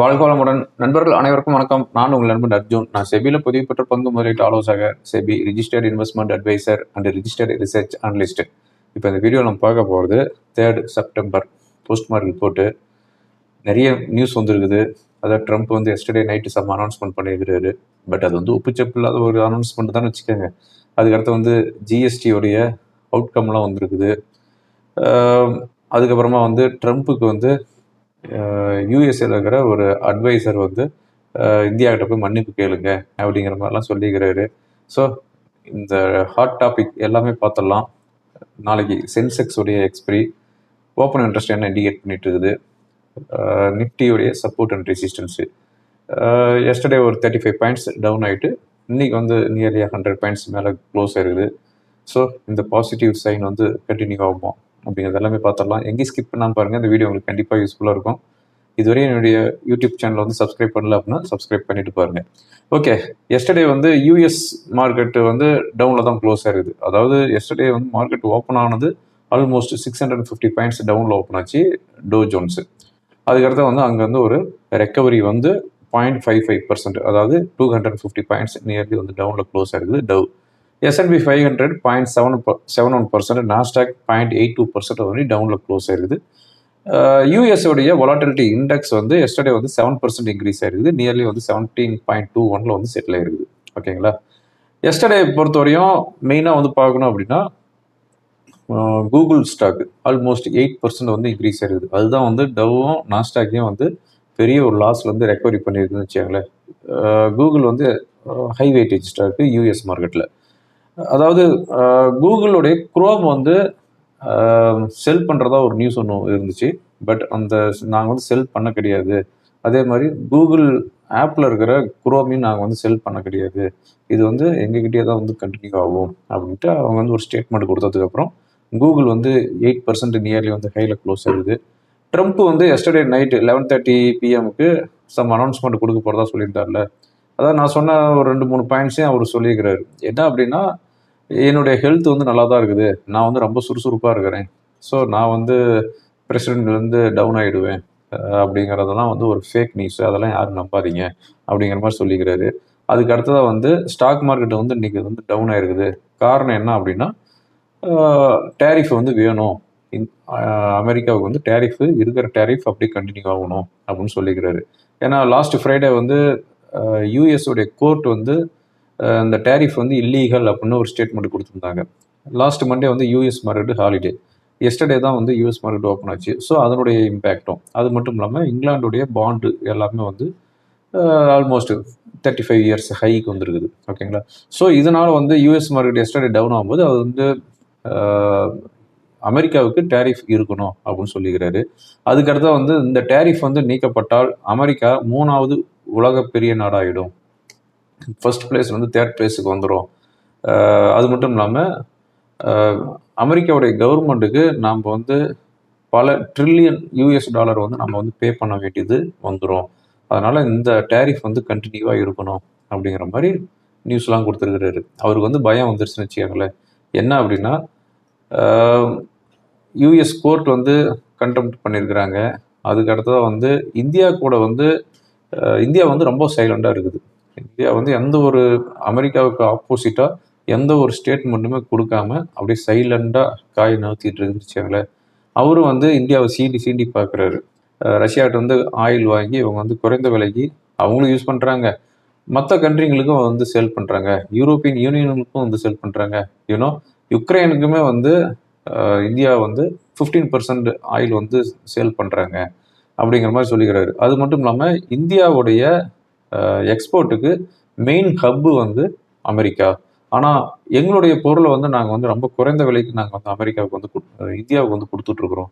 வாழ்க வளமுடன் நண்பர்கள் அனைவருக்கும் வணக்கம். நான் உங்கள் நண்பன் அர்ஜுன். நான் செபியில் பதிவு பெற்ற பங்கு முதலீட்டு ஆலோசகர் SEBI registered investment adviser and registered research analyst இப்போ இந்த வீடியோ நம்ம பார்க்க போகிறது third September post market report நிறைய நியூஸ் வந்துருக்குது. அதாவது ட்ரம்ப் வந்து எஸ்டர்டே நைட்டு சம் அனௌன்ஸ்மெண்ட் பண்ணியிருக்கிறாரு. பட் அது வந்து உப்புச்சப்பு இல்லாத ஒரு அனௌன்ஸ்மெண்ட் தான் வச்சுக்கோங்க. அதுக்கடுத்து வந்து ஜிஎஸ்டியோடைய அவுட்கம்லாம் வந்திருக்குது. அதுக்கப்புறமா வந்து ட்ரம்ப்புக்கு வந்து யூஎஸ்ஏல இருக்கிற ஒரு அட்வைசர் வந்து இந்தியாக்கிட்ட போய் மன்னிப்பு கேளுங்க அப்படிங்கிற மாதிரிலாம் சொல்லிக்கிறாரு. ஸோ இந்த ஹாட் டாபிக் எல்லாமே பார்த்துடலாம் நாளைக்கு சென்செக்ஸ் உடைய எக்ஸ்பிரி ஓப்பன் இன்ட்ரெஸ்ட் என்ன இண்டிகேட் பண்ணிட்டு இருக்குது. நிஃப்டியுடைய சப்போர்ட் அண்ட் ரெசிஸ்டன்ஸு எஸ்டர்டே ஒரு தேர்ட்டி ஃபைவ் பாயிண்ட்ஸ் டவுன் ஆகிட்டு இன்றைக்கி வந்து நியர்லி ஹண்ட்ரட் பாயிண்ட்ஸ் மேலே க்ளோஸ் ஆயிருக்குது. ஸோ இந்த பாசிட்டிவ் சைன் வந்து கண்டினியூ ஆகுமா? அப்படிங்கிறது எல்லாமே பார்த்துடலாம். எங்கேயும் ஸ்கிப் பண்ணாமல் பாருங்கள் இந்த வீடியோ உங்களுக்கு கண்டிப்பாக யூஸ்ஃபுல்லாக இருக்கும். இதுவரை என்னுடைய யூடியூப் சேனலை வந்து சப்ஸ்கிரைப் பண்ணல அப்படின்னா சப்ஸ்கிரைப் பண்ணிட்டு பாருங்க. ஓகே எஸ்டர்டே வந்து யூஎஸ் மார்க்கெட்டு வந்து டவுனில் தான் க்ளோஸ் ஆயிருக்குது. அதாவது எஸ்டர்டே வந்து மார்க்கெட் ஓப்பன் ஆனது almost six hundred fifty points டவுனில் ஓப்பன் ஆச்சு. டோ ஜோன்ஸு அதுக்கடுத்து வந்து அங்கே வந்து ஒரு ரெக்கவரி வந்து பாயிண்ட் ஃபைவ் ஃபைவ் பர்சன்ட் அதாவது two hundred fifty points nearly வந்து டவுனில் க்ளோஸ் ஆயிருக்குது. Dow S and P five hundred point seven seven one percent Nasdaq point eight two percent வந்து டவுனில் க்ளோஸ் ஆயிருக்குது யூஎஸ் வொலாட்டிலிட்டி இண்டெக்ஸ் வந்து yesterday வந்து seven percent increase ஆயிருக்குது. நியர்லி வந்து செவன்டீன் பாயிண்ட் டூ ஒன்ல வந்து செட்டில் ஆயிருக்குது. ஓகேங்களா? எஸ்டர்டே பொறுத்தவரையும் மெயினாக வந்து பார்க்கணும் அப்படின்னா Google stock almost eight percent வந்து இன்க்ரீஸ் ஆயிருக்குது. அதுதான் வந்து டவ்வும் நாஸ்டாக்கையும் வந்து பெரிய ஒரு லாஸ்லேருந்து வந்து ரெக்கவரி பண்ணியிருக்குன்னு வச்சுக்கோங்களேன். கூகுள் வந்து ஹை வெயிட்டேஜ் ஸ்டாக்கு யூஎஸ் மார்க்கெட்டில் அதாவது கூகுளுடைய குரோம் வந்து செல் பண்ணுறதா ஒரு நியூஸ் ஒன்று இருந்துச்சு. பட் அந்த நாங்கள் வந்து செல் பண்ண கிடையாது. அதே மாதிரி கூகுள் ஆப்பில் இருக்கிற குரோமையும் நாங்கள் வந்து செல் பண்ண கிடையாது. இது வந்து எங்ககிட்டயே தான் வந்து கண்டினியூ ஆகும் அப்படின்ட்டு அவங்க வந்து ஒரு ஸ்டேட்மெண்ட் கொடுத்ததுக்கப்புறம் கூகுள் வந்து எயிட் பர்சன்ட் நியர்லி வந்து ஹையில் க்ளோஸ் ஆகுது. ட்ரம்ப் வந்து எஸ்டர்டே நைட்டு லெவன் தேர்ட்டி பிஎம்க்கு சம் அனௌன்ஸ்மெண்ட் கொடுக்க போகிறதா சொல்லியிருந்தார்ல. அதான் நான் சொன்ன ஒரு ரெண்டு மூணு பாயிண்ட்ஸையும் அவர் சொல்லியிருக்கிறாரு. என்ன அப்படின்னா என்னுடைய ஹெல்த் வந்து நல்லா தான் இருக்குது. நான் வந்து ரொம்ப சுறுசுறுப்பாக இருக்கிறேன். ஸோ நான் வந்து பிரசிடென்ட்லேருந்து டவுன் ஆகிடுவேன் அப்படிங்கிறதெல்லாம் வந்து ஒரு ஃபேக் நியூஸ் அதெல்லாம் யாரும் நம்பாதீங்க அப்படிங்கிற மாதிரி சொல்லிக்கிறாரு. அதுக்கு அடுத்ததாக வந்து ஸ்டாக் மார்க்கெட் வந்து இன்றைக்கி வந்து டவுன் ஆகிருக்குது காரணம் என்ன அப்படின்னா டேரிஃப் வந்து வேணும். அமெரிக்காவுக்கு வந்து டேரிஃப் இருக்கிற டேரிஃப் அப்படி கண்டினியூ ஆகணும் அப்படின்னு சொல்லிக்கிறாரு. ஏன்னா லாஸ்ட் ஃப்ரைடே வந்து யூஎஸ் கோர்ட் வந்து இந்த டேரிஃப் வந்து இல்லீகல் அப்படின்னு ஒரு ஸ்டேட்மெண்ட் கொடுத்துருந்தாங்க. லாஸ்ட் மண்டே வந்து யூஎஸ் மார்க்கெட் ஹாலிடே எஸ்டர்டே தான் வந்து யூஎஸ் மார்க்கெட் ஓப்பன் ஆச்சு. ஸோ அதனுடைய இம்பேக்டும் அது மட்டும் இல்லாமல் இங்கிலாந்துடைய பாண்டு எல்லாமே வந்து ஆல்மோஸ்ட் தேர்ட்டி ஃபைவ் இயர்ஸ் ஹைக்கு வந்துருக்குது. ஓகேங்களா ஸோ இதனால் வந்து யூஎஸ் மார்க்கெட் எஸ்டர்டே டவுன் ஆகும்போது அது வந்து அமெரிக்காவுக்கு டேரிஃப் இருக்கணும் அப்படின்னு சொல்லிக்கிறாரு. அதுக்கடுத்தா வந்து இந்த டேரிஃப் வந்து நீக்கப்பட்டால் அமெரிக்கா மூணாவது உலக பெரிய நாடாகிடும் ஃபர்ஸ்ட் பிளேஸ் வந்து தேர்ட் பிளேஸுக்கு வந்துடும் அது மட்டும் இல்லாமல் அமெரிக்காவுடைய கவர்மெண்ட்டுக்கு நாம் வந்து பல ட்ரில்லியன் யூஎஸ் டாலர் வந்து நம்ம வந்து பே பண்ண வேண்டியது வந்துடும் அதனால் இந்த டேரிஃப் வந்து கண்டினியூவாக இருக்கணும் அப்படிங்கிற மாதிரி நியூஸ்லாம் கொடுத்துருக்கிறாரு. அவருக்கு வந்து பயம் வந்துருச்சுன்னு வச்சுக்கோங்களேன். என்ன அப்படின்னா யூஎஸ் கோர்ட் வந்து கண்டெம்ட் பண்ணியிருக்கிறாங்க அதுக்கு அடுத்ததாக வந்து இந்தியா கூட வந்து இந்தியா வந்து ரொம்ப சைலண்டாக இருக்குது. இந்தியா வந்து எந்த ஒரு அமெரிக்காவுக்கு ஆப்போசிட்டாக எந்த ஒரு ஸ்டேட்மெண்ட்டுமே கொடுக்காம அப்படியே சைலண்டாக காய் நகர்த்திட்டு இருந்துச்சாங்களே அவரும் வந்து இந்தியாவை சீண்டி சீண்டி பார்க்குறாரு. ரஷ்யாட்ட வந்து ஆயில் வாங்கி இவங்க வந்து குறைந்த விலைக்கு அவங்களும் யூஸ் பண்ணுறாங்க மற்ற கண்ட்ரிங்களுக்கும் வந்து சேல் பண்ணுறாங்க யூரோப்பியன் யூனியனுக்கும் வந்து சேல் பண்ணுறாங்க யூனோ யுக்ரைனுக்குமே வந்து இந்தியா வந்து ஃபிஃப்டீன் பர்சன்ட் ஆயில் வந்து சேல் பண்ணுறாங்க அப்படிங்கிற மாதிரி சொல்லிக்கிறாரு. அது மட்டும் இல்லாமல் இந்தியாவுடைய எக்ஸ்போர்ட்டுக்கு மெயின் ஹப்பு வந்து அமெரிக்கா. ஆனால் எங்களுடைய பொருளை வந்து நாங்கள் வந்து ரொம்ப குறைந்த விலைக்கு நாங்கள் வந்து அமெரிக்காவுக்கு வந்து இந்தியாவுக்கு வந்து கொடுத்துட்ருக்குறோம்.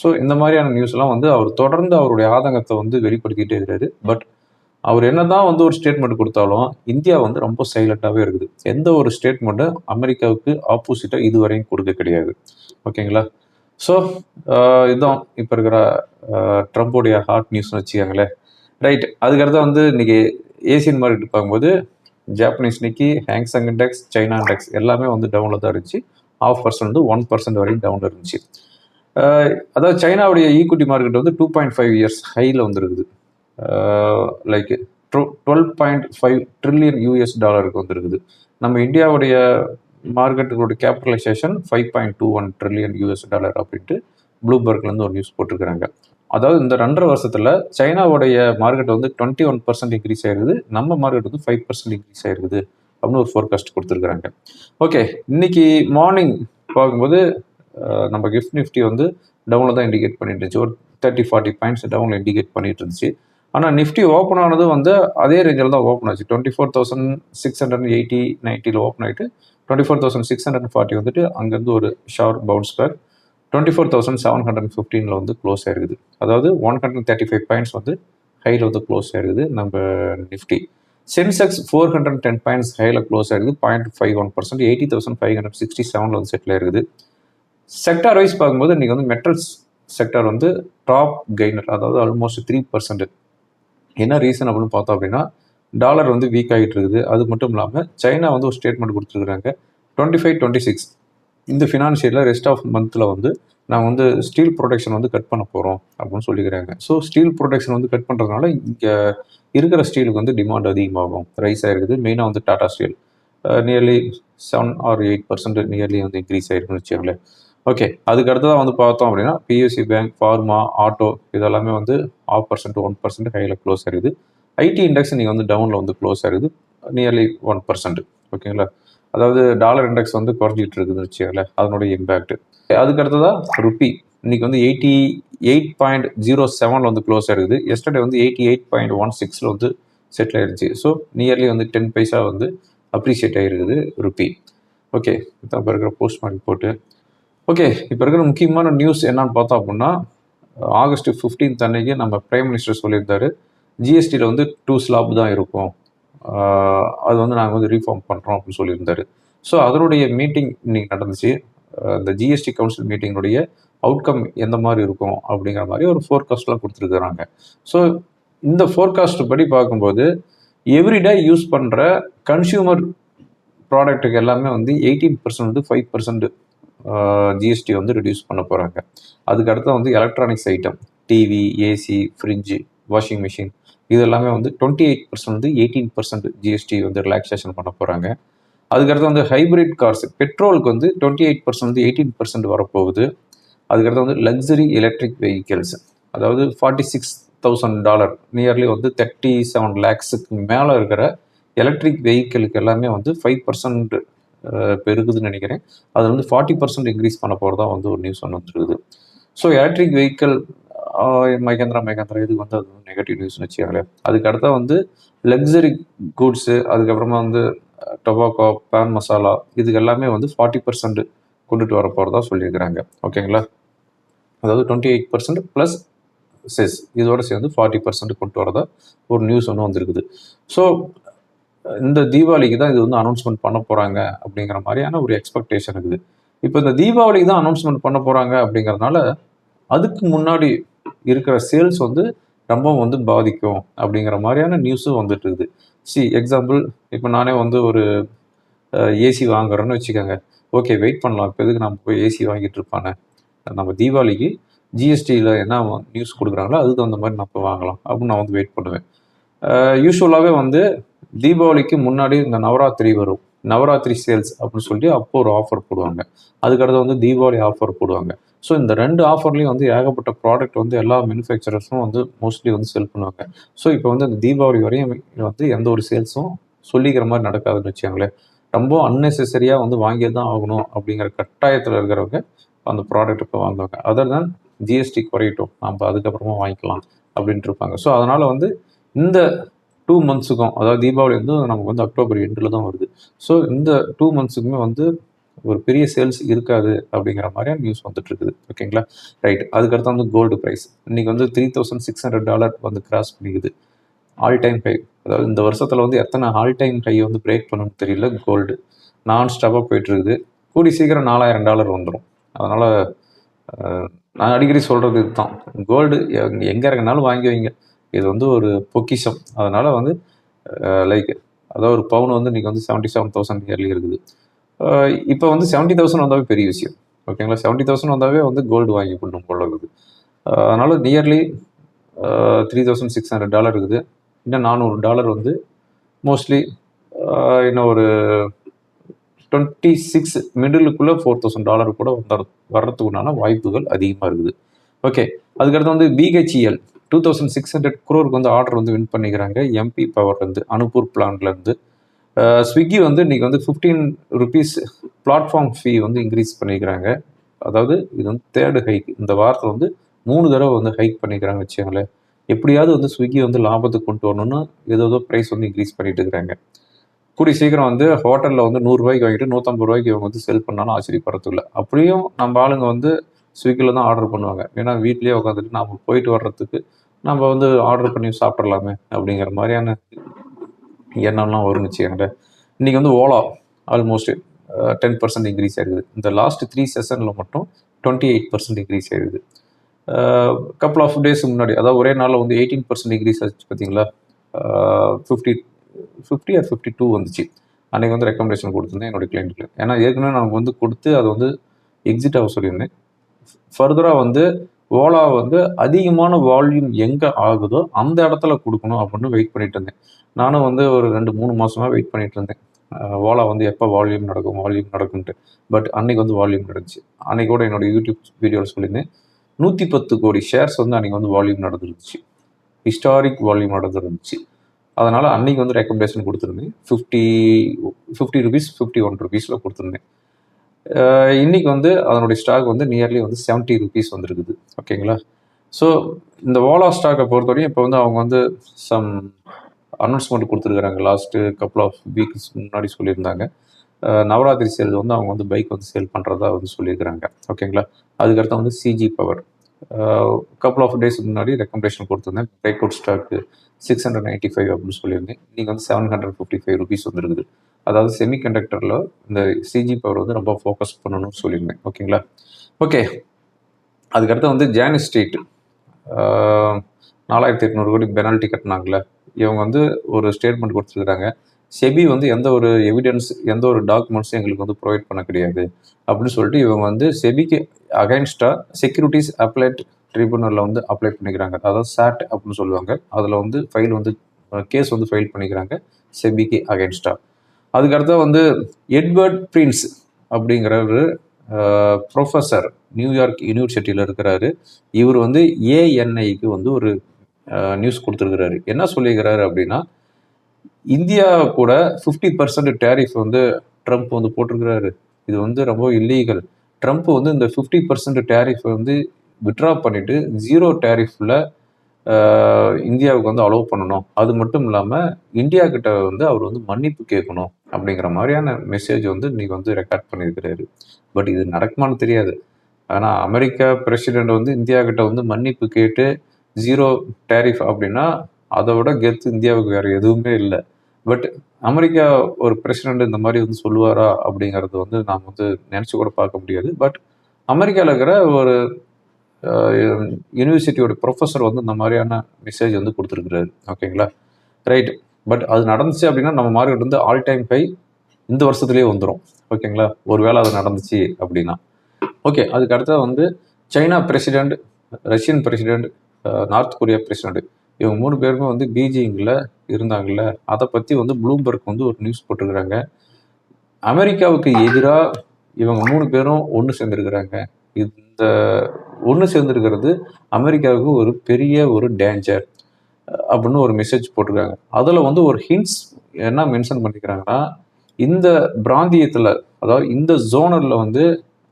ஸோ இந்த மாதிரியான நியூஸ்லாம் வந்து அவர் தொடர்ந்து அவருடைய ஆதங்கத்தை வந்து வெளிப்படுத்திகிட்டே இருக்கிறாரு. பட் அவர் என்னதான் வந்து ஒரு ஸ்டேட்மெண்ட் கொடுத்தாலும் இந்தியா வந்து ரொம்ப சைலண்ட்டாகவே இருக்குது. எந்த ஒரு ஸ்டேட்மெண்ட்டும் அமெரிக்காவுக்கு ஆப்போசிட்டாக இதுவரையும் கொடுக்க கிடையாது. ஓகேங்களா? ஸோ இதுதான் இப்போ இருக்கிற ட்ரம்ப்போடைய ஹாட் நியூஸ்னு வச்சுக்கோங்களேன். ரைட் அதுக்கடுத்து வந்து இன்னைக்கு ஏசியன் மார்க்கெட் பார்க்கும்போது Japanese Nikkei Hang Seng index China index எல்லாமே வந்து டவுனில் தான் இருந்துச்சு. ஆஃப் பர்சன்ட் ஒன் பர்சன்ட் வரையும் டவுனில் இருந்துச்சு. அதாவது சைனாவுடைய ஈக்குவிட்டி மார்க்கெட் வந்து டூ பாயிண்ட் ஃபைவ் இயர்ஸ் ஹையில் வந்துருக்குது. Like twelve point five trillion US டாலருக்கு வந்துருக்குது. நம்ம இந்தியாவுடைய மார்க்கெட்டுகளுடைய capitalisation five point two one trillion US dollar அப்படின்ட்டு ப்ளூபர்க்லேருந்து ஒரு நியூஸ் போட்டிருக்கிறாங்க. அதாவது இந்த ரெண்டரை வருஷத்தில் சைனாவுடைய மார்க்கெட் வந்து டுவெண்ட்டி ஒன் பர்சன்ட் இன்க்ரீஸ் ஆயிருக்குது. நம்ம மார்க்கெட் வந்து ஃபைவ் பர்சன்ட் இன்க்ரீஸ் ஆயிருக்குது அப்படின்னு ஒரு ஃபோர்காஸ்ட் கொடுத்துருக்குறாங்க. ஓகே இன்னைக்கு மார்னிங் பார்க்கும்போது நம்ம கிஃப்ட் நிஃப்டி வந்து டவுனில் தான் இண்டிகேட் பண்ணிட்டு இருந்துச்சு. ஒரு தேர்ட்டி ஃபார்ட்டி பாயிண்ட்ஸ் டவுனில் இண்டிகேட் பண்ணிட்டு இருந்துச்சு. ஆனால் நிஃப்டி ஓப்பன் ஆனது வந்து அதே ரேஞ்சில் தான் ஓப்பன் ஆச்சு. Twenty four thousand six hundred eighty நைன்ட்டியில் open ஆகிட்டு twenty four thousand six hundred forty வந்துட்டு அங்கேருந்து ஒரு sharp bounce back twenty four thousand seven hundred ஃபிஃப்டீனில் வந்து க்ளோஸ் ஆயிருக்குது. அதாவது one hundred thirty five points வந்து ஹையில் வந்து க்ளோஸ் ஆயிருக்குது. நம்ம Nifty Sensex four hundred ten points ஹையில் க்ளோஸ் ஆயிருக்குது. Point five one percent eighty thousand five hundred sixty செவனில் வந்து செட்டில் ஆயிருக்குது. செக்டார் வைஸ் பார்க்கும்போது இன்றைக்கி வந்து மெட்டல்ஸ் செக்டார் வந்து டாப் கெய்னர் அதாவது ஆல்மோஸ்ட் த்ரீ பர்சன்ட் என்ன ரீசன் அப்படின்னு பார்த்தோம் அப்படின்னா டாலர் வந்து வீக் ஆகிட்டு இருக்குது. அது மட்டும் இல்லாமல் சைனா வந்து ஒரு ஸ்டேட்மெண்ட் கொடுத்துருக்குறாங்க. டுவெண்ட்டி ஃபைவ் டுவெண்ட்டி சிக்ஸ் இந்த ஃபினான்ஷியலில் ரெஸ்ட் ஆஃப் மந்தில் வந்து நான் வந்து ஸ்டீல் ப்ரொடக்ஷன் வந்து கட் பண்ண போகிறோம் அப்படின்னு சொல்லிக்கிறாங்க. ஸோ ஸ்டீல் ப்ரொடக்ஷன் வந்து கட் பண்ணுறதுனால இங்கே இருக்கிற ஸ்டீலுக்கு வந்து டிமாண்ட் அதிகமாகும். ரைஸ் ஆகிருக்குது மெயினாக வந்து Tata steel nearly seven or eight percent nearly வந்து இன்க்ரீஸ் ஆகிருக்குன்னு வச்சுக்கோங்களேன். ஓகே அதுக்கு அடுத்ததாக வந்து பார்த்தோம் அப்படின்னா பிஎஸ்சி பேங்க் ஃபார்மா ஆட்டோ இதெல்லாமே வந்து ஆஃப் பர்சன்ட் ஒன் பர்சன்ட் ஹையில் க்ளோஸ் ஆயிருக்குது ஐடி இண்டெக்ஸ் நீங்கள் வந்து டவுனில் வந்து க்ளோஸ் ஆயிருக்குது நியர்லி ஒன் பர்சன்ட் ஓகேங்களா அதாவது டாலர் இண்டெக்ஸ் வந்து குறைஞ்சிட்டு இருக்குதுன்னு வச்சுக்கோங்களேன் அதனுடைய இம்பேக்ட் அதுக்கு அடுத்ததாக ருப்பி இன்னைக்கு வந்து எயிட்டி எயிட் பாயிண்ட் ஜீரோ செவனில் வந்து க்ளோஸ் ஆயிருக்குது. எஸ்டர்டே வந்து எயிட்டி எயிட் பாயிண்ட் ஒன் சிக்ஸில் வந்து செட்டில் ஆயிருச்சு ஸோ நியர்லி வந்து டென் பைசா வந்து அப்ரிஷியேட் ஆகிருக்குது ருப்பி ஓகே இப்போ இருக்கிற போஸ்ட் மார்க் போட்டு ஓகே இப்போ இருக்கிற முக்கியமான நியூஸ் என்னன்னு பார்த்தோம் அப்படின்னா ஆகஸ்ட் 15th அன்னைக்கு நம்ம பிரைம் மினிஸ்டர் சொல்லியிருந்தாரு. ஜிஎஸ்டியில் வந்து டூ ஸ்லாப் தான் இருக்கும். அது வந்து நாங்கள் வந்து ரீஃபார்ம் பண்ணுறோம் அப்படின்னு சொல்லியிருந்தாரு. ஸோ அதனுடைய மீட்டிங் இன்னைக்கு நடந்துச்சு. இந்த ஜிஎஸ்டி கவுன்சில் மீட்டிங்குடைய அவுட்கம் எந்த மாதிரி இருக்கும் அப்படிங்கிற மாதிரி ஒரு ஃபோர்காஸ்ட்லாம் கொடுத்துருக்குறாங்க. ஸோ இந்த ஃபோர்காஸ்ட் படி பார்க்கும்போது எவ்ரிடே யூஸ் பண்ணுற கன்சியூமர் ப்ராடக்ட்டுக்கு எல்லாமே வந்து எயிட்டீன் பர்சன்ட் வந்து ஃபைவ் பர்சன்ட் ஜிஎஸ்டி வந்து ரிடியூஸ் பண்ண போகிறாங்க அதுக்கு அடுத்து வந்து electronics item TV AC fridge washing machine இது எல்லாமே வந்து டுவெண்ட்டி எயிட் பர்சன்ட் வந்து எயிட்டீன் பர்சன்ட் ஜிஎஸ்டி வந்து ரிலாக்ஸேஷன் பண்ண போகிறாங்க அதுக்கடுத்து வந்து ஹைபிரிட் கார்ஸ் பெட்ரோலுக்கு வந்து டுவெண்ட்டி எயிட் பர்சன்ட் வந்து எயிட்டீன் பர்சன்ட் வரப்போகுது. அதுக்கடுத்து வந்து லக்ஸரி எலக்ட்ரிக் வெஹிக்கிள்ஸ் அதாவது forty six thousand dollar nearly வந்து தேர்ட்டி செவன் லேக்ஸுக்கு மேலே இருக்கிற எலக்ட்ரிக் வெஹிக்கிளுக்கு எல்லாமே வந்து ஃபைவ் பர்சன்ட் பெருகுதுன்னு நினைக்கிறேன். அது வந்து ஃபார்ட்டி பர்சன்ட் இன்க்ரீஸ் பண்ண போகிறதா வந்து ஒரு நியூஸ் ஒன்று வந்துருக்குது. So electric vehicle Mahindra Mahindra இதுக்கு வந்து அது நெகட்டிவ் நியூஸ்னு வச்சுக்காங்களே அதுக்கு வந்து லக்ஸரி கூட்ஸு அதுக்கப்புறமா வந்து டொபாக்கோ பேன் மசாலா இதுக்கு எல்லாமே வந்து ஃபார்ட்டி பர்சன்ட் கொண்டுட்டு வர போகிறதா சொல்லியிருக்கிறாங்க. ஓகேங்களா? அதாவது twenty eight percent plus cess இதோட சேர்ந்து ஃபார்ட்டி பர்சன்ட் கொண்டு வரதா ஒரு நியூஸ் ஒன்று வந்திருக்குது. ஸோ இந்த தீபாவளிக்கு தான் இது வந்து அனௌன்ஸ்மெண்ட் பண்ண போகிறாங்க அப்படிங்கிற மாதிரியான ஒரு எக்ஸ்பெக்டேஷன் இருக்குது. இப்போ இந்த தீபாவளிக்கு தான் அனௌன்ஸ்மெண்ட் பண்ண போகிறாங்க அப்படிங்கிறதுனால அதுக்கு முன்னாடி இருக்கிற சேல்ஸ் வந்து ரொம்ப வந்து பாதிக்கும் அப்படிங்கிற மாதிரியான நியூஸும் வந்துட்டு இருக்குது. சி எக்ஸாம்பிள் இப்போ நானே வந்து ஒரு ஏசி வாங்குறேன்னு வச்சுக்கோங்க. ஓகே வெயிட் பண்ணலாம். இப்போ எதுக்கு நம்ம போய் ஏசி வாங்கிட்டு இருப்பானே? நம்ம தீபாவளிக்கு ஜிஎஸ்டியில் என்ன நியூஸ் கொடுக்குறாங்களோ அதுக்கு தகுந்த மாதிரி நான் வாங்கலாம் அப்படின்னு நான் வந்து வெயிட் பண்ணுவேன். யூஸ்வலாகவே வந்து தீபாவளிக்கு முன்னாடி இந்த நவராத்திரி வரும். நவராத்திரி சேல்ஸ் அப்படின்னு சொல்லி அப்போ ஒரு ஆஃபர் போடுவாங்க. அதுக்கடுத்து வந்து தீபாவளி ஆஃபர் போடுவாங்க. ஸோ இந்த ரெண்டு ஆஃபர்லேயும் வந்து ஏகப்பட்ட ப்ராடக்ட் வந்து எல்லா மேனுஃபேக்சரர்ஸும் வந்து மோஸ்ட்லி வந்து செல் பண்ணுவாங்க. ஸோ இப்போ வந்து இந்த தீபாவளி வரையும் வந்து எந்த ஒரு சேல்ஸும் சொல்லிக்கிற மாதிரி நடக்காதுன்னு வச்சுக்கோங்களேன். ரொம்ப அன்னெசரியாக வந்து வாங்கியே தான் ஆகணும் அப்படிங்கிற கட்டாயத்தில் இருக்கிறவங்க அந்த ப்ராடக்ட் இப்போ வாங்குவாங்க. அதர் தான் ஜிஎஸ்டி குறையட்டும். நம்ம அதுக்கப்புறமா வாங்கிக்கலாம் அப்படின்ட்டு இருப்பாங்க. ஸோ அதனால் வந்து இந்த டூ மந்த்ஸுக்கும் அதாவது தீபாவளி வந்து நமக்கு வந்து அக்டோபர் எண்டில் தான் வருது. ஸோ இந்த டூ மந்த்ஸுக்குமே வந்து ஒரு பெரிய சேல்ஸ் இருக்காது அப்படிங்கிற மாதிரியான நியூஸ் வந்துட்டு இருக்குது ஓகேங்களா ரைட் அதுக்கடுத்து வந்து கோல்டு ப்ரைஸ் இன்னைக்கு வந்து three thousand six hundred dollar வந்து கிராஸ் பண்ணிக்குது. ஆல் டைம் ஹை அதாவது இந்த வருஷத்தில் வந்து எத்தனை ஆல் டைம் ஹையை வந்து பிரேக் பண்ணணும்னு தெரியல கோல்டு நான் ஸ்டாப்பாக போயிட்டு இருக்குது கூடி சீக்கிரம் நாலாயிரம் டாலர் வந்துடும் அதனால் நான் அடிக்கடி சொல்கிறது இதுதான். கோல்டு எங்கே இறங்கினாலும் வாங்கி வைங்க. இது வந்து ஒரு பொக்கிஷம். அதனால் வந்து லைக் அதாவது ஒரு பவுன் வந்து இன்றைக்கி வந்து செவன்ட்டி செவன் தௌசண்ட் இயர்லி இருக்குது. இப்போ வந்து செவன்ட்டி தௌசண்ட் வந்தாவே பெரிய விஷயம். ஓகேங்களா செவன்ட்டி தௌசண்ட் வந்தாவே வந்து கோல்டு வாங்கி கொடுக்கும் போல இருக்குது அதனால் nearly three thousand six hundred dollar இருக்குது. இன்னும் நானூறு டாலர் வந்து மோஸ்ட்லி இன்னும் ஒரு டுவெண்ட்டி சிக்ஸ் மிடிலுக்குள்ளே ஃபோர் தௌசண்ட் டாலர் கூட வந்துற வர்றதுக்குண்டான வாய்ப்புகள் அதிகமாக இருக்குது. ஓகே அதுக்கடுத்து வந்து BHEL two thousand six hundred குரோருக்கு வந்து ஆர்டர் வந்து வின் பண்ணிக்கிறாங்க. எம்பி பவர்லேருந்து அனுப்பூர் பிளான்லேருந்து ஸ்விக்கி வந்து இன்றைக்கி வந்து ஃபிஃப்டீன் ருபீஸ் பிளாட்ஃபார்ம் ஃபீ வந்து இன்க்ரீஸ் பண்ணிக்கிறாங்க. அதாவது இது வந்து தேர்டு ஹைக் இந்த வாரத்தில் வந்து மூணு தடவை வந்து ஹைக் பண்ணிக்கிறாங்க வச்சுக்கோங்களேன். எப்படியாவது வந்து ஸ்விக்கி வந்து லாபத்துக்கு கொண்டு வரணும்னு ஏதோ ஏதோ ப்ரைஸ் வந்து இன்க்ரீஸ் பண்ணிட்டு இருக்கிறாங்க. கூடி சீக்கிரம் வந்து ஹோட்டலில் வந்து நூறுரூவாய்க்கு வாங்கிட்டு நூற்றம்பது ரூபாய்க்கு இவங்க வந்து செல் பண்ணாலும் ஆச்சரியப்படுறதில்ல. அப்படியும் நம்ம ஆளுங்க வந்து ஸ்விக்கியில் தான் ஆர்டர் பண்ணுவாங்க. ஏன்னா வீட்லேயே உட்காந்துட்டு நம்ம போயிட்டு வர்றதுக்கு நம்ம வந்து ஆர்டர் பண்ணி சாப்பிட்றலாமே அப்படிங்கிற மாதிரியான எண்ணம்லாம் வரும்னு வச்சுக்கோங்களேன். இன்றைக்கி வந்து Ola almost ten percent increase ஆகிருக்குது இந்த லாஸ்ட் த்ரீ செஷனில் மட்டும் டுவெண்ட்டி எயிட் பர்சன்ட் இன்க்ரீஸ் ஆகிருக்குது கப்புள் ஆஃப் டேஸ் முன்னாடி அதாவது ஒரே நாளில் வந்து எயிட்டீன் பர்சன்ட் இன்க்ரீஸ் ஆச்சு பார்த்தீங்களா fifty fifty or fifty two வந்துச்சு. அன்றைக்கி வந்து ரெக்கமெண்டேஷன் கொடுத்துருந்தேன் என்னுடைய கிளைண்ட்டுக்கு ஏன்னா ஏற்கனவே நான் வந்து கொடுத்து அதை வந்து எக்ஸிட் ஆக சொல்லியிருந்தேன். ஃபர்தராக வந்து ஓலா வந்து அதிகமான வால்யூம் எங்கே ஆகுதோ அந்த இடத்துல கொடுக்கணும் அப்படின்னு வெயிட் பண்ணிட்டு இருந்தேன். நானும் வந்து ஒரு ரெண்டு மூணு மாதமாக வெயிட் பண்ணிட்டு இருந்தேன். ஓலா வந்து எப்போ வால்யூம் நடக்கும் வால்யூம் நடக்கும்ட்டு பட் அன்னைக்கு வந்து வால்யூம் நடந்துச்சு. அன்னைக்கு கூட என்னோட யூடியூப் வீடியோவில் சொல்லியிருந்தேன். நூற்றி பத்து கோடி ஷேர்ஸ் வந்து அன்றைக்கி வந்து வால்யூம் நடந்துருந்துச்சு. ஹிஸ்டாரிக் வால்யூம் நடந்துருந்துச்சு. அதனால் அன்றைக்கி வந்து ரெக்கமெண்டேஷன் கொடுத்துருந்தேன். Fifty fifty rupees fifty one ருபீஸில் கொடுத்துருந்தேன். இன்றைக்கி வந்து அதனுடைய ஸ்டாக் வந்து நியர்லி வந்து செவன்ட்டி ருபீஸ் வந்துருக்குது. ஓகேங்களா? ஸோ இந்த ஓலா ஸ்டாக்கை பொறுத்தவரையும் இப்போ வந்து அவங்க வந்து சம் அனௌன்ஸ்மெண்ட் கொடுத்துருக்குறாங்க. லாஸ்ட்டு கப்புள் ஆஃப் வீக்ஸ் முன்னாடி சொல்லியிருந்தாங்க. நவராத்திரி சேல் வந்து அவங்க வந்து பைக் வந்து சேல் பண்ணுறதா வந்து சொல்லியிருக்கிறாங்க. ஓகேங்களா? அதுக்கடுத்து வந்து CG power couple of days முன்னாடி ரெக்கமெண்டேஷன் கொடுத்துருந்தேன். Break out stock six hundred ninety five அப்படின்னு சொல்லியிருந்தேன். இன்றைக்கி வந்து seven hundred fifty five rupees வந்துருக்குது. அதாவது செமிகண்டக்டரில் இந்த சிஜி பவர் வந்து ரொம்ப ஃபோக்கஸ் பண்ணணும்னு சொல்லியிருந்தேன். ஓகேங்களா ஓகே அதுக்கடுத்து வந்து ஜானி ஸ்ட்ரீட் நாலாயிரத்தி எட்நூறு கோடி பெனால்ட்டி கட்டினாங்களே இவங்க வந்து ஒரு ஸ்டேட்மெண்ட் கொடுத்துருக்குறாங்க செபி வந்து எந்த ஒரு எவிடன்ஸ் எந்த ஒரு டாக்குமெண்ட்ஸும் எங்களுக்கு வந்து ப்ரொவைட் பண்ண கிடையாது. அப்படின்னு சொல்லிட்டு இவங்க வந்து செபிக்கு அகைன்ஸ்டாக செக்யூரிட்டிஸ் அப்ளைட் ட்ரிபுனலில் வந்து அப்ளை பண்ணிக்கிறாங்க. அதாவது சாட் அப்படின்னு சொல்லுவாங்க. அதில் வந்து ஃபைல் வந்து கேஸ் வந்து ஃபைல் பண்ணிக்கிறாங்க. செபிக்கு அகைன்ஸ்டாக அதுக்கடுத்த வந்து எட்வர்ட் பிரின்ஸ் அப்படிங்கிற ஒரு ப்ரொஃபஸர் நியூயார்க் யூனிவர்சிட்டியில் இருக்கிறாரு. இவர் வந்து ஏஎன்ஐக்கு வந்து ஒரு நியூஸ் கொடுத்துருக்கிறாரு. என்ன சொல்லியிருக்கிறாரு அப்படின்னா இந்தியா கூட ஃபிஃப்டி பர்சன்ட் டேரிஃப் வந்து ட்ரம்ப் வந்து போட்டிருக்கிறாரு. இது வந்து ரொம்ப இல்லீகல் ட்ரம்ப் வந்து இந்த ஃபிஃப்டி பர்சன்ட் டேரிஃப் வந்து விட்ரா பண்ணிட்டு ஜீரோ டேரிஃபில் இந்தியாவுக்கு வந்து அலோவ் பண்ணணும். அது மட்டும் இல்லாமல் இந்தியா கிட்ட வந்து அவர் வந்து மன்னிப்பு கேட்கணும் அப்படிங்கிற மாதிரியான மெசேஜ் வந்து இன்னைக்கு வந்து ரெக்கார்ட் பண்ணியிருக்கிறாரு. பட் இது நடக்குமான்னு தெரியாது. ஆனால் அமெரிக்கா பிரசிடென்ட் வந்து இந்தியா கிட்ட வந்து மன்னிப்பு கேட்டு ஜீரோ டேரிஃப் அப்படின்னா அதை விட கெத்து இந்தியாவுக்கு வேறு எதுவுமே இல்லை. பட் அமெரிக்கா ஒரு பிரசிடென்ட் இந்த மாதிரி வந்து சொல்லுவாரா அப்படிங்கிறது வந்து நாம் வந்து நினச்சி கூட பார்க்க முடியாது. பட் அமெரிக்காவில் இருக்கிற ஒரு யூனிவர்சிட்டியோட ப்ரொஃபஸர் வந்து இந்த மாதிரியான மெசேஜ் வந்து கொடுத்துருக்குறாரு. ஓகேங்களா ரைட் பட் அது நடந்துச்சு அப்படின்னா நம்ம மார்க்கெட் வந்து ஆல் டைம் ஹை இந்த வருஷத்துலேயே வந்துடும் ஓகேங்களா ஒருவேளை அது நடந்துச்சு அப்படின்னா. ஓகே அதுக்கு அடுத்தது வந்து China president Russian president North Korea president இவங்க மூணு பேருமே வந்து பீஜிங்கில் இருந்தாங்கல்ல? அதை பற்றி வந்து ப்ளூம்பர்க் வந்து ஒரு நியூஸ் போட்டிருக்கிறாங்க. அமெரிக்காவுக்கு எதிராக இவங்க மூணு பேரும் ஒன்று சேர்ந்துருக்கிறாங்க. இந்த ஒன்று சேர்ந்துருக்கிறது அமெரிக்காவுக்கு ஒரு பெரிய ஒரு டேஞ்சர் அப்படின்னு ஒரு மெசேஜ் போட்டிருக்காங்க. அதில் வந்து ஒரு ஹிண்ட்ஸ் என்ன மென்ஷன் பண்ணிக்கிறாங்கன்னா இந்த பிராந்தியத்தில் அதாவது இந்த ஜோனரில் வந்து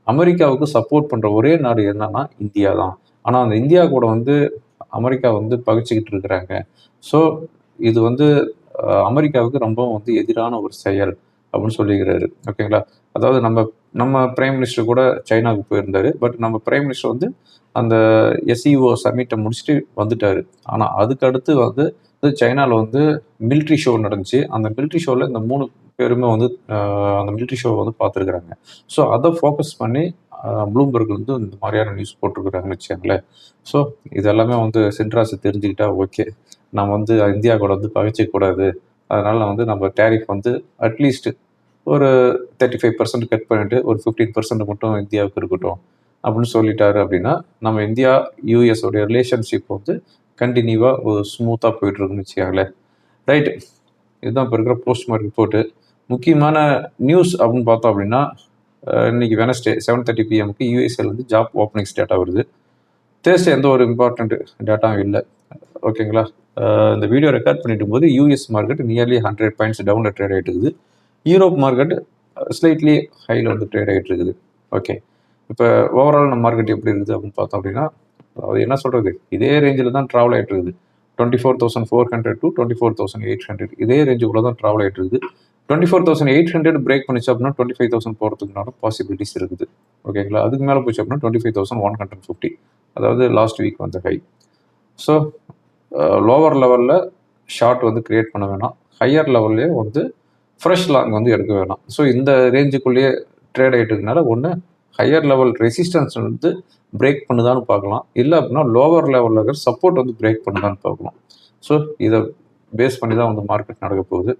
அமெரிக்காவுக்கு சப்போர்ட் பண்ணுற ஒரே நாடு என்னன்னா இந்தியா தான். ஆனால் அந்த இந்தியா கூட வந்து அமெரிக்கா வந்து பகிச்சுக்கிட்டு இருக்கிறாங்க. ஸோ இது வந்து அமெரிக்காவுக்கு ரொம்ப வந்து எதிரான ஒரு செயல் அப்படின்னு சொல்லிக்கிறாரு. ஓகேங்களா? அதாவது நம்ம நம்ம பிரைம் மினிஸ்டர் கூட சைனாவுக்கு போயிருந்தார். பட் நம்ம பிரைம் மினிஸ்டர் வந்து அந்த எஸ்இஓ சமிட்டை முடிச்சுட்டு வந்துட்டார். ஆனால் அதுக்கு அடுத்து வந்து சைனாவில் வந்து மிலிட்ரி ஷோ நடந்துச்சு. அந்த மிலிட்ரி ஷோவில் இந்த மூணு பேருமே வந்து அந்த மிலிட்ரி ஷோவை வந்து பார்த்துருக்குறாங்க. ஸோ அதை ஃபோக்கஸ் பண்ணி ப்ளூம்பர்க் வந்து இந்த மாதிரியான நியூஸ் போட்டிருக்கிறாங்கன்னு வச்சுக்கோங்களேன். ஸோ இதெல்லாமே வந்து சென்ட்ராஸை தெரிஞ்சுக்கிட்டா ஓகே. நம்ம வந்து இந்தியா கூட வந்து பகிச்சிக்கூடாது அதனால் வந்து நம்ம டேரிஃப் வந்து அட்லீஸ்ட் ஒரு தேர்ட்டி ஃபைவ் பர்சன்ட் கட் பண்ணிட்டு ஒரு ஃபிஃப்டீன் பர்சன்ட் மட்டும் இந்தியாவுக்கு இருக்கட்டும் அப்படின்னு சொல்லிட்டாரு அப்படின்னா நம்ம இந்தியா யூஎஸோடைய ரிலேஷன்ஷிப் வந்து கண்டினியூவாக ஒரு ஸ்மூத்தாக போயிட்டுருக்குன்னு வச்சுக்காங்களே ரைட்டு இதுதான் இப்போ இருக்கிற போஸ்ட் மார்க் ரிப்போர்ட்டு முக்கியமான நியூஸ் அப்படின்னு பார்த்தோம் அப்படின்னா இன்னைக்கு வெனஸ்டே செவன் தேர்ட்டி பிஎம்க்கு யூஎஸ்எல் வந்து ஜாப் ஓப்பனிங்ஸ் டேட்டா வருது. தேர்ஸ்டே எந்த ஒரு இம்பார்ட்டண்ட் டேட்டாவும் இல்லை. ஓகேங்களா இந்த வீடியோ ரெக்கார்ட் பண்ணிட்டு போது US market nearly hundred points டவுனில் ட்ரேட் ஆகிட்டு இருக்குது. யூரோப் மார்க்கெட் ஸ்லைட்லி ஹையில் வந்து ட்ரேட் ஆகிட்டு இருக்குது. ஓகே இப்போ ஓவரால் நம்ம மார்க்கெட் எப்படி இருக்குது அப்படின்னு பார்த்தோம் அப்படின்னா அது என்ன சொல்கிறது இதே ரேஞ்சில் தான் ட்ராவல் ஆகிட்டு இருக்குது. Twenty four thousand four hundred to twenty four thousand eight hundred இதே ரேஞ்சுக்குள்ள தான் ட்ராவல் ஆகிட்டு இருக்குது. Twenty four thousand eight hundred break பண்ணிச்சு அப்படின்னா டுவெண்ட்டி ஃபைவ் தௌசண்ட் போகிறதுக்குனால பாசிபிலிட்டிஸ் இருக்குது ஓகேங்களா அதுக்கு மேலே போச்சு அப்படின்னா twenty five thousand one hundred fifty அதாவது லாஸ்ட் வீக் வந்த high so lower level short வந்து கிரியேட் பண்ண வேணாம். ஹையர் லெவல்லே வந்து ஃப்ரெஷ் லாங் வந்து எடுக்க வேணாம். ஸோ இந்த ரேஞ்சுக்குள்ளேயே ட்ரேட் ஆகிட்டுனால ஒன்று ஹையர் லெவல் ரெசிஸ்டன்ஸ் வந்து பிரேக் பண்ணுதான்னு பார்க்கலாம். இல்லை அப்படின்னா லோவர் லெவலில் இருக்கிற சப்போர்ட் வந்து பிரேக் பண்ணுதான்னு பார்க்கலாம். ஸோ இதை பேஸ் பண்ணி தான் வந்து மார்க்கெட் நடக்க போகுது.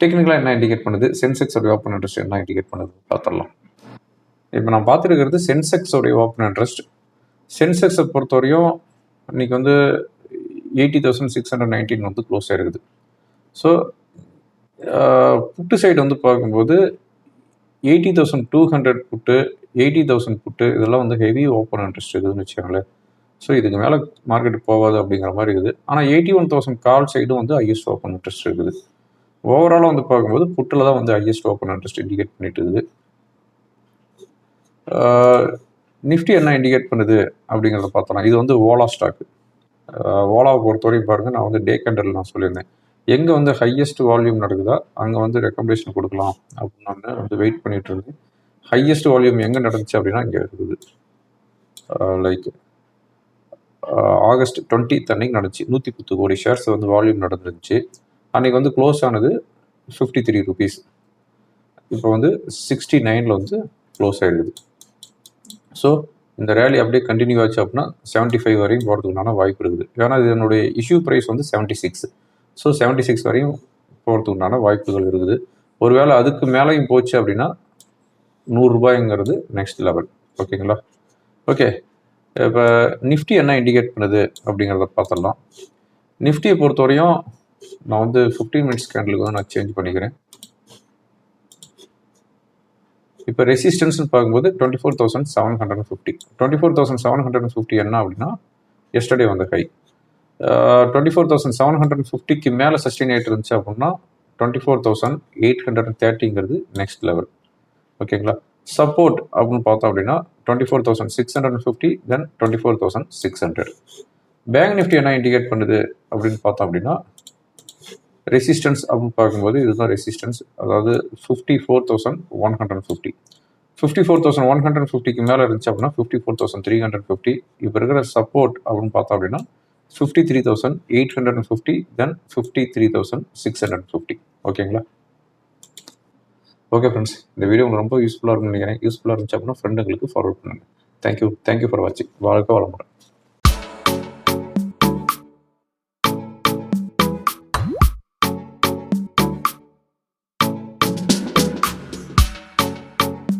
டெக்னிக்கலாக என்ன இண்டிகேட் பண்ணுது? சென்செக்ஸோடைய ஓப்பன் இன்ட்ரெஸ்ட் என்ன இண்டிகேட் பண்ணுது? பார்த்துடலாம். இப்போ நான் பார்த்துருக்கிறது சென்செக்ஸோடைய ஓப்பன் இன்ட்ரெஸ்ட் சென்செக்ஸை பொறுத்தவரையும் இன்றைக்கி வந்து eighty thousand six hundred nineteen வந்து க்ளோஸ் ஆயிருக்குது. ஸோ புட்டு சைடு வந்து பார்க்கும்போது eighty thousand two hundred put eighty thousand put இதெல்லாம் வந்து ஹெவி ஓப்பன் இன்ட்ரெஸ்ட் இருக்குதுன்னு வச்சுக்கோங்களேன். ஸோ இதுக்கு மேலே மார்க்கெட் போகாது அப்படிங்கிற மாதிரி இருக்குது. ஆனால் எயிட்டி ஒன் தௌசண்ட் கால் சைடும் வந்து ஹையஸ்ட் ஓப்பன் இன்ட்ரெஸ்ட் இருக்குது. ஓவராலாக வந்து பார்க்கும்போது புட்டில் தான் வந்து ஹையஸ்ட் ஓப்பன் இன்ட்ரெஸ்ட் இண்டிகேட் பண்ணிட்டு இருக்குது. நிஃப்டி என்ன இண்டிகேட் பண்ணுது அப்படிங்கிறத பார்த்தோம்னா இது வந்து ஓலா ஸ்டாக்கு ஓலாவை பொறுத்தவரையும் பாருங்கள் நான் வந்து டே கண்டரில் நான் சொல்லியிருந்தேன். எங்கே வந்து ஹையஸ்ட் வால்யூம் நடக்குதா அங்கே வந்து ரெக்கமெண்டேஷன் கொடுக்கலாம் அப்படின்னு நான் வந்து வெயிட் பண்ணிட்டு இருந்தேன். ஹையஸ்ட் வால்யூம் எங்கே நடந்துச்சு அப்படின்னா இங்கே இருக்குது. லைக் ஆகஸ்ட் டுவெண்ட்டி அன்னைக்கு நடந்துச்சு. நூற்றி பத்து கோடி ஷேர்ஸ் வந்து வால்யூம் நடந்துருந்துச்சு. அன்றைக்கி வந்து க்ளோஸ் ஆனது ஃபிஃப்டி த்ரீ ருபீஸ் இப்போ வந்து சிக்ஸ்டி நைனில் வந்து க்ளோஸ் ஆகிடுது ஸோ இந்த ரேலி அப்படியே கண்டினியூ ஆச்சு அப்படின்னா செவன்ட்டி ஃபைவ் வரையும் போகிறதுக்குண்டான வாய்ப்பு இருக்குது. ஏன்னா இதனுடைய இஷ்யூ ப்ரைஸ் வந்து seventy six so seventy six வரையும் போகிறதுக்குண்டான வாய்ப்புகள் இருக்குது. ஒருவேளை அதுக்கு மேலேயும் போச்சு அப்படின்னா நூறுரூபாய்ங்கிறது நெக்ஸ்ட் லெவல் ஓகேங்களா ஓகே இப்போ நிஃப்டி என்ன இண்டிகேட் பண்ணுது அப்படிங்கிறத பார்த்துடலாம். நிஃப்டியை பொறுத்தவரையும் நான் வந்து ஃபிஃப்டீன் மினிட்ஸ் கேண்டலுக்கு வந்து நான் சேஞ்ச் பண்ணிக்கிறேன். இப்போ ரெசிஸ்டன்ஸ்னு பார்க்கும்போது twenty four thousand seven hundred and fifty twenty four thousand seven hundred and fifty என்ன அப்படின்னா எஸ்டர்டே வந்த high twenty four thousand seven hundred ஃபிஃப்டிக்கு மேலே சஸ்டெயின் ஆகிட்டு இருந்துச்சு அப்படின்னா twenty four thousand eight hundred and தேர்ட்டிங்கிறது next level ஓகேங்களா சப்போர்ட் அப்படின்னு பார்த்தோம் அப்படின்னா twenty four thousand six hundred fifty then twenty four thousand six hundred bank Nifty என்ன இண்டிகேட் பண்ணுது அப்படின்னு பார்த்தோம் அப்படின்னா ரெசிஸ்டன்ஸ் அப்படின்னு பார்க்கும்போது இதுதான் ரெசிஸ்டன்ஸ் அதாவது fifty four thousand one hundred fifty fifty four thousand one hundred ஃபிஃப்டிக்கு மேலே இருந்துச்சு அப்படின்னா fifty four thousand three hundred fifty இப்போ இருக்கிற சப்போர்ட் அப்படின்னு பார்த்தோம் அப்படின்னா fifty three thousand eight hundred and fifty then fifty three thousand six hundred fifty ஓகேங்களா ஓகே ஃப்ரெண்ட்ஸ் இந்த வீடியோ உங்களுக்கு ரொம்ப யூஸ்ஃபுல்லாக இருக்கும்னு நினைக்கிறேன். யூஸ்ஃபுல்லாக இருந்துச்சு அப்படின்னா ஃப்ரெண்டுங்களுக்கு ஃபார்வர்ட் பண்ணுங்கள் thank you thank you for வாட்சிங் வாழ்க்கை வளமுடன்.